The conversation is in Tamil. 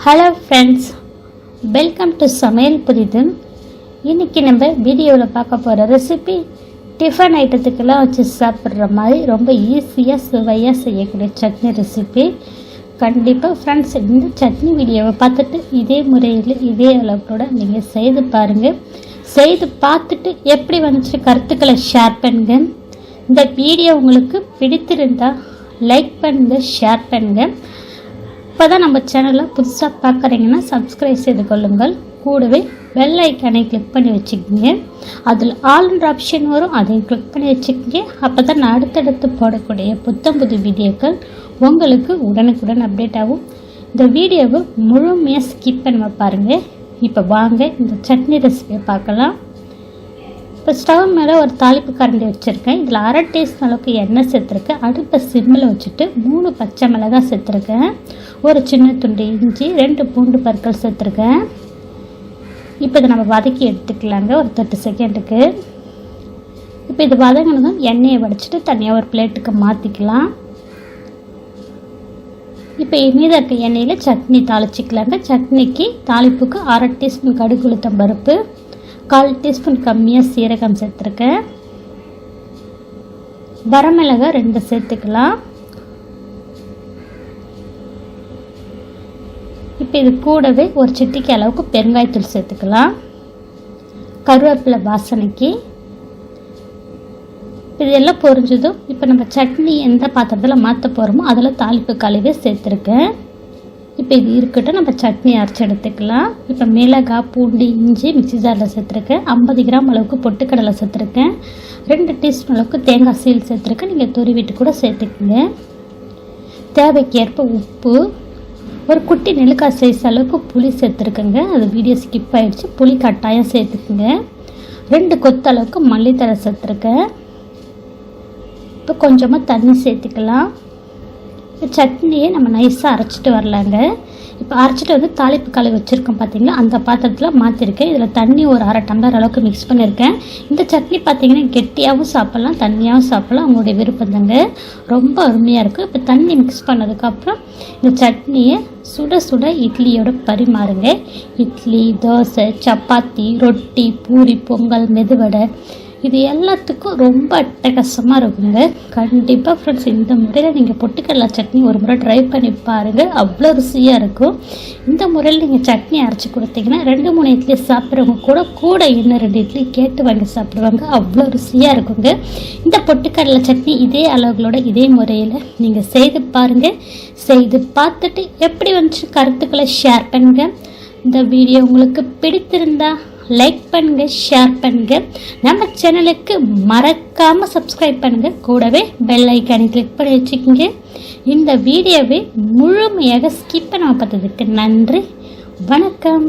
ஹலோ ஃப்ரெண்ட்ஸ் வெல்கம் டு சமையல் புரிது இன்றைக்கி நம்ம வீடியோவில் பார்க்க போகிற ரெசிபி டிஃபன் ஐட்டத்துக்கெல்லாம் வச்சு சாப்பிட்ற மாதிரி ரொம்ப ஈஸியாக சுவையாக செய்யக்கூடிய சட்னி ரெசிபி கண்டிப்பாக ஃப்ரெண்ட்ஸ் இந்த சட்னி வீடியோவை பார்த்துட்டு இதே முறையில் இதே அளவுக்கூட நீங்கள் செய்து பாருங்கள் செய்து பார்த்துட்டு எப்படி வந்துச்சு கருத்துக்களை ஷேர் பண்ணுங்க. இந்த வீடியோ உங்களுக்கு பிடித்திருந்தால் லைக் பண்ணுங்கள் ஷேர் பண்ணுங்கள் இப்போ தான் நம்ம சேனலில் புதுசாக பார்க்குறீங்கன்னா சப்ஸ்கிரைப் செய்து கொள்ளுங்கள். கூடவே பெல் ஐக்கானை கிளிக் பண்ணி வச்சுக்கோங்க. அதில் ஆல்ன்ற ஆப்ஷன் வரும் அதையும் கிளிக் பண்ணி வச்சுக்கோங்க. அப்போ தான் நான் அடுத்தடுத்து போடக்கூடிய புத்தம் புது வீடியோக்கள் உங்களுக்கு உடனுக்குடன் அப்டேட் ஆகும். இந்த வீடியோவை முழுமையாக ஸ்கிப் பண்ண பாருங்கள் இப்போ வாங்க இந்த சட்னி ரெசிபியை பார்க்கலாம். இப்போ ஸ்டவ் மேலே ஒரு தாளிப்பு கரண்டி வச்சுருக்கேன். இதில் அரை டேஸ்ட் அளவுக்கு எண்ணெய் சேர்த்துருக்கேன். அடுப்பை சிம்மில் வச்சுட்டு மூணு பச்சை மிளகாய் சேர்த்துருக்கேன். ஒரு சின்ன துண்டு இஞ்சி ரெண்டு பூண்டு பற்கள் சேர்த்துருக்கேன். இப்போ இதை நம்ம வதக்கி எடுத்துக்கலாங்க. ஒரு தேர்ட்டி செகண்டுக்கு இப்போ இது வதங்கினதும் எண்ணெயை வடிச்சிட்டு தனியாக ஒரு பிளேட்டுக்கு மாற்றிக்கலாம் இப்போ மீத இருக்க எண்ணெயில் சட்னி தாளிச்சிக்கலாங்க. சட்னிக்கு தாளிப்புக்கு அரை டீஸ்பூன் கடுகு உளுத்தம் பருப்பு கால் டீஸ்பூன் கம்மியாக சீரகம் சேர்த்துருக்கேன். வரமிளகாய் ரெண்டு சேர்த்துக்கலாம். இப்போ இது கூடவே ஒரு சிட்டிக்கு அளவுக்கு பெருங்காயத்தூள் சேர்த்துக்கலாம். கருவேப்பிலை வாசனைக்கு. இது எல்லாம் பொரிஞ்சதும் இப்போ நம்ம சட்னி எந்த பாத்திரத்தில் மாற்ற போகிறோமோ அதில் தாளிப்பு கழுவி சேர்த்துருக்கேன். இப்போ இது இருக்கட்டும் நம்ம சட்னி அரைச்சி எடுத்துக்கலாம். இப்போ மிளகாய் பூண்டு இஞ்சி மிக்சி ஜாரில் சேர்த்துருக்கேன். ஐம்பது கிராம் அளவுக்கு பொட்டுக்கடலை சேர்த்துருக்கேன். ரெண்டு டீஸ்பூன் அளவுக்கு தேங்காய் சீல் சேர்த்துருக்கேன். நீங்கள் துருவிட்டு கூட சேர்த்துக்குங்க. தேவைக்கேற்ப உப்பு. ஒரு குட்டி நெல்லுக்காய் சைஸ் அளவுக்கு புளி சேர்த்துருக்குங்க. அது வீடியோ ஸ்கிப் ஆகிடுச்சு புளி கட்டாயம் சேர்த்துக்குங்க. ரெண்டு கொத்து அளவுக்கு மல்லித்தலை சேர்த்துருக்கேன். இப்போ கொஞ்சமாக தண்ணி சேர்த்துக்கலாம். சட்னியை நம்ம நைஸாக அரைச்சிட்டு வரலாங்க. இப்போ அரைச்சிட்டு வந்து தாளிப்பு கலை வச்சுருக்கோம் பார்த்தீங்களா அந்த பாத்திரத்தில் மாற்றிருக்கேன் இதில் தண்ணி ஒரு அரை டம்ளர் அளவுக்கு மிக்ஸ் பண்ணியிருக்கேன் இந்த சட்னி பார்த்தீங்கன்னா கெட்டியாகவும் சாப்பிட்லாம் தண்ணியாகவும் சாப்பிட்லாம். அவங்களுடைய விருப்பம் தாங்க. ரொம்ப அருமையாக இருக்கும். இப்போ தண்ணி மிக்ஸ் பண்ணதுக்கப்புறம் இந்த சட்னியை சுட சுட இட்லியோட பரிமாறுங்க. இட்லி தோசை சப்பாத்தி ரொட்டி பூரி பொங்கல் மெதுவடை. இது எல்லாத்துக்கும் ரொம்ப அட்டகாசமாக இருக்குங்க. கண்டிப்பாக ஃப்ரெண்ட்ஸ் இந்த முறையில் நீங்கள் பொட்டுக்கடலை சட்னி ஒரு முறை ட்ரை பண்ணி பாருங்கள் அவ்வளோ ருசியாக இருக்கும். இந்த முறையில் நீங்கள் சட்னி அரைச்சி கொடுத்தீங்கன்னா ரெண்டு மூணு இட்லி சாப்பிட்றவங்க கூட கூட இன்னும் ரெண்டு இட்லி கேட்டு வாங்கி சாப்பிடுவாங்க. அவ்வளோ ருசியாக இருக்குங்க. இந்த பொட்டுக்கடலை சட்னி இதே அளவுகளோட இதே முறையில் நீங்கள் செய்து பாருங்கள் செய்து பார்த்துட்டு எப்படி வந்துச்சு கருத்துக்களை ஷேர் பண்ணுங்கள் இந்த வீடியோ உங்களுக்கு பிடித்திருந்தா லைக் பண்ணுங்க ஷேர் பண்ணுங்க. நம்ம சேனலுக்கு மறக்காமல் சப்ஸ்கிரைப் பண்ணுங்க. கூடவே பெல் ஐக்கானை கிளிக் பண்ணி வச்சுக்கோங்க. இந்த வீடியோவை முழுமையாக ஸ்கிப் பண்ண பார்த்ததுக்கு நன்றி. வணக்கம்.